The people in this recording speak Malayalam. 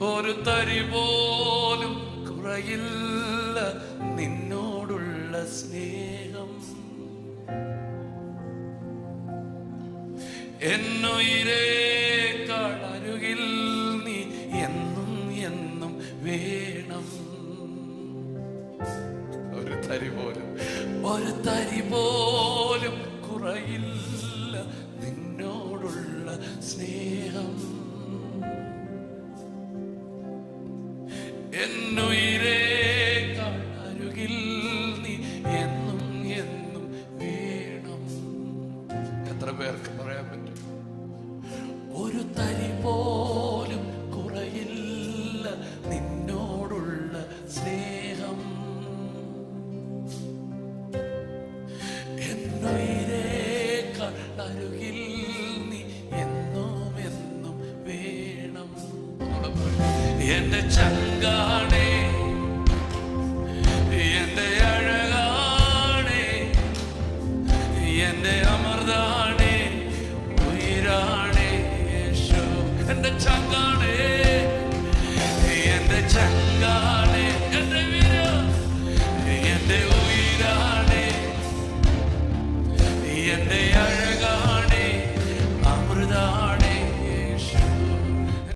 ഒരു തരി പോലും കുറയില്ല നിന്നോടുള്ള സ്നേഹം. എന്നുയിരേക്കാൾ അരുകിൽ നീ എന്നും എന്നും വേണം. ഒരു തരി പോലും ഒരു തരി പോലും കുറയില്ല നിന്നോടുള്ള സ്നേഹം. എന്നുയിരേക്കാൾ അരുകിൽ നീ എന്നും എന്നും വേണം. എത്ര പേർക്ക് പറയാൻ പറ്റും? ഒരു തരി പോലും കുറയില്ല നിന്നോടുള്ള സ്നേഹം. എന്നുയിരേക്കാൾ അരുകിൽ എന്റെ ചങ്കാണേ എന്റെ അഴകാണേ എന്റെ അമൃതാണേ ഉയരാണേ യേശോ. എന്റെ ചങ്കാണേ എന്റെ ചങ്കാണേ എന്റെ വിര എന്റെ ഉയരാണേ എന്റെ